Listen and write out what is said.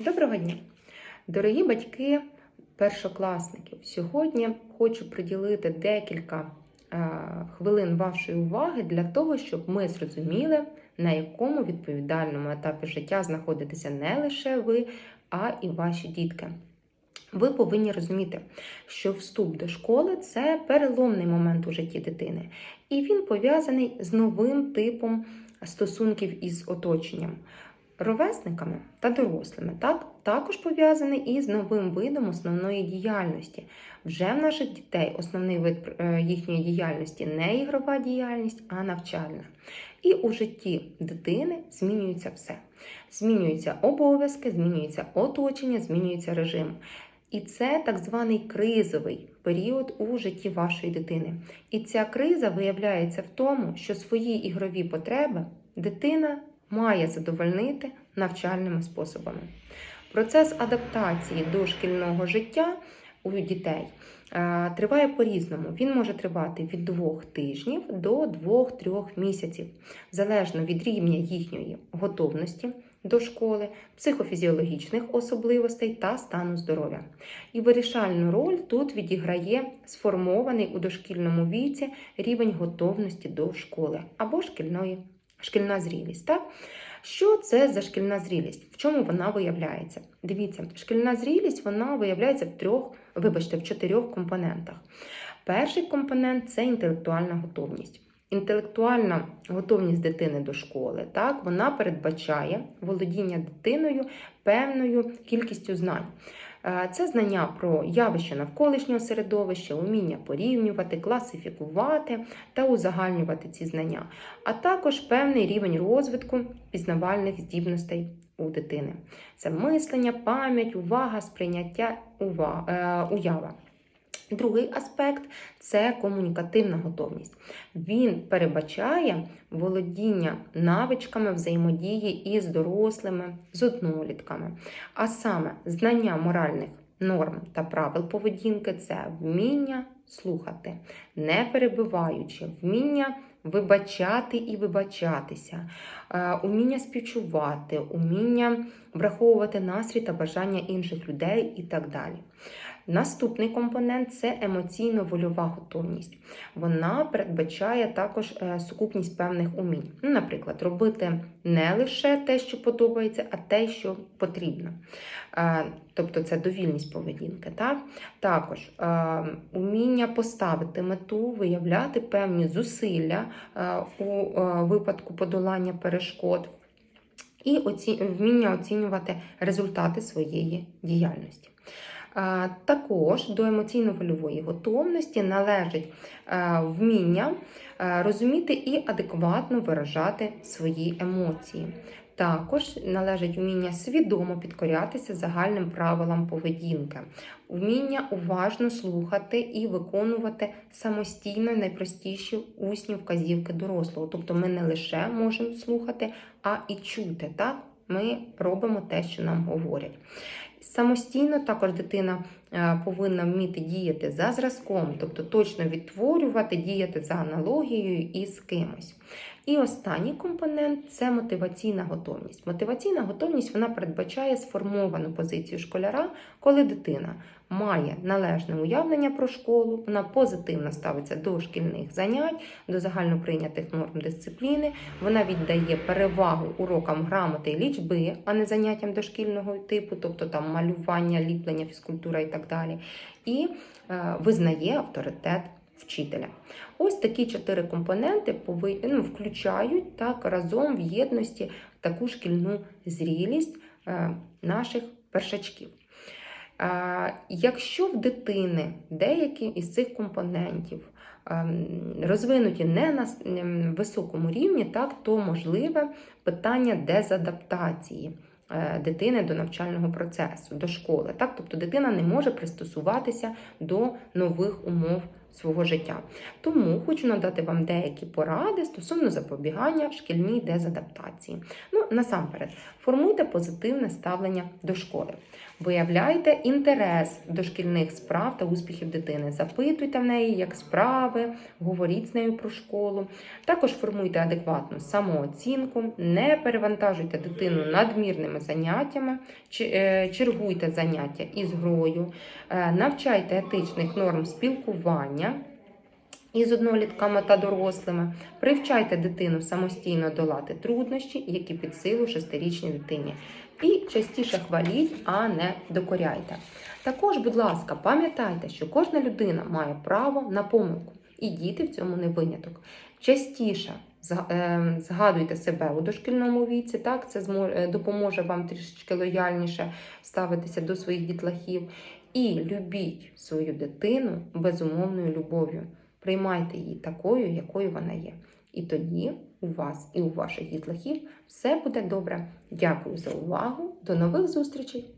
Доброго дня! Дорогі батьки першокласників! Сьогодні хочу приділити декілька е, хвилин вашої уваги для того, щоб ми зрозуміли, на якому відповідальному етапі життя знаходитеся не лише ви, а і ваші дітки. Ви повинні розуміти, що вступ до школи це переломний момент у житті дитини, і він пов'язаний з новим типом стосунків із оточенням ровесниками та дорослими, так також пов'язаний із новим видом основної діяльності. Вже в наших дітей основний вид е, їхньої діяльності не ігрова діяльність, а навчальна. І у житті дитини змінюється все. Змінюються обов'язки, змінюється оточення, змінюється режим. І це так званий кризовий період у житті вашої дитини. І ця криза виявляється в тому, що свої ігрові потреби дитина має задовольнити навчальними способами. Процес адаптації до шкільного життя у дітей е, триває по-різному. Він може тривати від двох тижнів до 2-3 місяців, залежно від рівня їхньої готовності до школи, психофізіологічних особливостей та стану здоров'я. І вирішальну роль тут відіграє сформований у дошкільному віці рівень готовності до школи або шкільної шкільна зрілість. Так? Що це за шкільна зрілість? В чому вона виявляється? Дивіться, шкільна зрілість вона виявляється в трьох, вибачте, в чотирьох компонентах. Перший компонент це інтелектуальна готовність. Інтелектуальна готовність дитини до школи, так, вона передбачає володіння дитиною певною кількістю знань. Е, Це знання про явище навколишнього середовища, уміння порівнювати, класифікувати та узагальнювати ці знання, а також певний рівень розвитку пізнавальних здібностей у дитини. Це мислення, пам'ять, увага, сприйняття, увага, е, уява. Другий аспект це комунікативна готовність. Він передбачає володіння навичками взаємодії із дорослими, з однолітками, а саме знання моральних норм та правил поведінки це вміння слухати, не перебиваючи, вміння вибачати і вибачатися, е, уміння співчувати, уміння враховувати настрій та бажання інших людей і так далі. Наступний компонент це емоційно-вольова готовність. Вона передбачає також е, сукупність певних умінь. Ну, Наприклад, робити не лише те, що подобається, а те, що потрібно. Е, Тобто це довільність поведінки. Так? Також е, уміння поставити мету, виявляти певні зусилля у випадку подолання перешкод. І оці... вміння оцінювати результати своєї діяльності. Також до емоційно-вольової готовності належить е, вміння е, розуміти і адекватно виражати свої емоції. Також належить вміння свідомо підкорятися загальним правилам поведінки, вміння уважно слухати і виконувати самостійно найпростіші усні вказівки дорослого. Тобто ми не лише можемо слухати, а і чути. Так? Ми робимо те, що нам говорять. Самостійно також дитина е, повинна вміти діяти за зразком, тобто точно відтворювати, діяти за аналогією із кимось. І останній компонент це мотиваційна готовність. Мотиваційна готовність вона передбачає сформовану позицію школяра, коли дитина має належне уявлення про школу, вона позитивно ставиться до шкільних занять, до загальноприйнятих норм дисципліни, вона віддає перевагу урокам грамоти і лічби, а не заняттям дошкільного типу, тобто там малювання, ліплення, фізкультура і так далі. І е, визнає авторитет вчителя. Ось такі чотири компоненти ну, включають так разом в єдності таку шкільну зрілість е, наших першачків. Е, якщо в дитини деякі із цих компонентів е, розвинуті не на високому рівні, так, то можливе питання дезадаптації дитини до навчального процесу, до школи. Так? Тобто дитина не може пристосуватися до нових умов свого життя. Тому хочу надати вам деякі поради стосовно запобігання шкільній дезадаптації. Ну, насамперед, формуйте позитивне ставлення до школи. Виявляйте інтерес до шкільних справ та успіхів дитини. Запитуйте в неї, як справи, говоріть з нею про школу. Також формуйте адекватну самооцінку, не перевантажуйте дитину надмірними заняттями, е, чергуйте заняття із грою, е, навчайте етичних норм спілкування. Із однолітками та дорослими привчайте дитину самостійно долати труднощі, які під силу шестирічній дитині. І частіше хваліть, а не докоряйте. Також, будь ласка, пам'ятайте, що кожна людина має право на помилку, і діти в цьому не виняток. Частіше е, згадуйте себе у дошкільному віці, так це е, допоможе вам трішечки лояльніше ставитися до своїх дітлахів. І любіть свою дитину безумовною любов'ю. Приймайте її такою, якою вона є. І тоді у вас і у ваших дітлахів все буде добре. Дякую за увагу. До нових зустрічей!